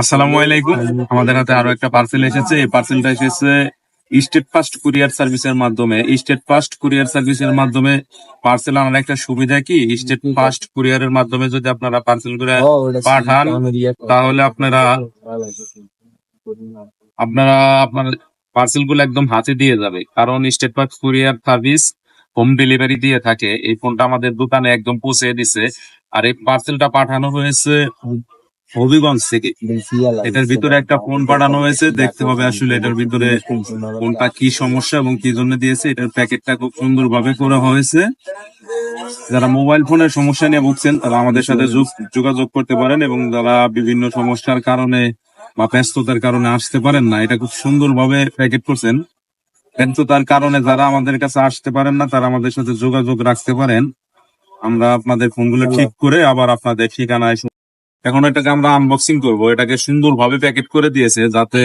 আসসালামু আলাইকুম। আমাদের হাতে আরও একটা পার্সেল এসেছে। এই পার্সেলটা এসেছে স্টেট ফাস্ট কুরিয়ার সার্ভিসের মাধ্যমে। স্টেট ফাস্ট কুরিয়ার সার্ভিসের মাধ্যমে পার্সেল আনার একটা সুবিধা কি? স্টেট ফাস্ট কুরিয়ারের মাধ্যমে যদি আপনারা পার্সেল করে পাঠান তাহলে আপনারা আপনারা আপনার পার্সেলগুলো একদম হাতে দিয়ে যাবে। কারণ Steadfast courier service home delivery দিয়ে থাকে। এই ফোনটা আমাদের দোকানে একদম পৌঁছে দিছে। আর এই পার্সেলটা পাঠানো হয়েছে হবিগঞ্জ থেকে। এটার ভিতরে একটা ফোন পাঠানো হয়েছে, দেখতে হবে আসলে এটার ভিতরে কোনটা কি সমস্যা এবং কি জন্য দিয়েছে। এটার প্যাকেটটা খুব সুন্দর ভাবে করা হয়েছে। যারা মোবাইল ফোনের সমস্যা নিয়ে ভুগছেন, তারা আমাদের সাথে যোগাযোগ করতে পারেন এবং যারা বিভিন্ন সমস্যার কারণে বা ব্যস্ততার কারণে আসতে পারেন না, এটা খুব সুন্দর ভাবে প্যাকেট করছেন। ব্যস্ততার কারণে যারা আমাদের কাছে আসতে পারেন না, তারা আমাদের সাথে যোগাযোগ রাখতে পারেন। আমরা আপনাদের ফোনগুলো ঠিক করে আবার আপনাদের ঠিকানায় এখন এটাকে আমরা আনবক্সিং করব। এটাকে সুন্দর ভাবে প্যাকেট করে দিয়েছে যাতে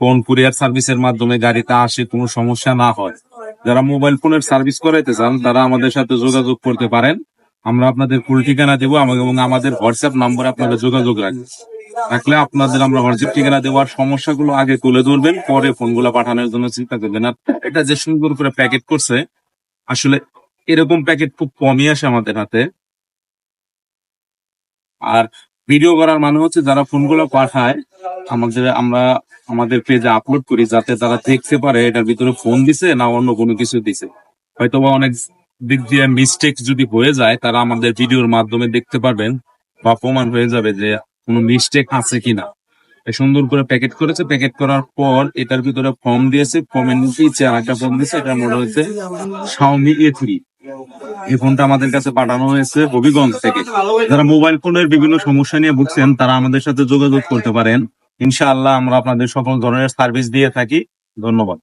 ফোন কুরিয়ার সার্ভিসের মাধ্যমে গাড়িতে আসে কোনো সমস্যা না হয়। যারা মোবাইল ফোনের সার্ভিস করাইতে চান তারা আমাদের সাথে যোগাযোগ করতে পারেন। আমরা আপনাদের ফুল ঠিকানা দেবো এবং আমাদের হোয়াটসঅ্যাপ নম্বরে আপনারা যোগাযোগ রাখবেন। রাখলে আপনাদের আমরা হোয়াটসঅ্যাপ ঠিকানা দেওয়ার সমস্যাগুলো আগে তুলে ধরবেন পরে ফোনগুলো পাঠানোর জন্য চিন্তা করবেন। আর এটা যে সুন্দর করে প্যাকেট করছে আসলে এরকম প্যাকেট খুব কমই আসে আমাদের হাতে। আর ভিডিও করার মানে হচ্ছে যারা ফোনগুলো পাঠায়, আমাদের, আমরা আমাদের পেজে আপলোড করি যাতে তারা দেখতে পারে এটার ভিতরে ফোন দিছে না অন্য কোনো কিছু দিছে। হয়তো বা অনেক দিক দিয়ে মিস্টেক যদি হয়ে যায়, তারা আমাদের ভিডিওর মাধ্যমে দেখতে পারবেন বা প্রমাণ হয়ে যাবে যে কোনো মিস্টেক আছে কিনা। সুন্দর করে প্যাকেট করেছে প্যাকেট করার পর এটার ভিতরে ফর্ম দিয়েছে ফর্মের নিচে আর একটা ফর্ম দিয়েছে এটা মনে হচ্ছে শাওমি এ থ্রি এই ফোনটা আমাদের কাছে পাঠানো হয়েছে হবিগঞ্জ থেকে। যারা মোবাইল ফোনের বিভিন্ন সমস্যা নিয়ে ভুগছেন, তারা আমাদের সাথে যোগাযোগ করতে পারেন। ইনশাআল্লাহ আমরা আপনাদের সকল ধরনের সার্ভিস দিয়ে থাকি। ধন্যবাদ।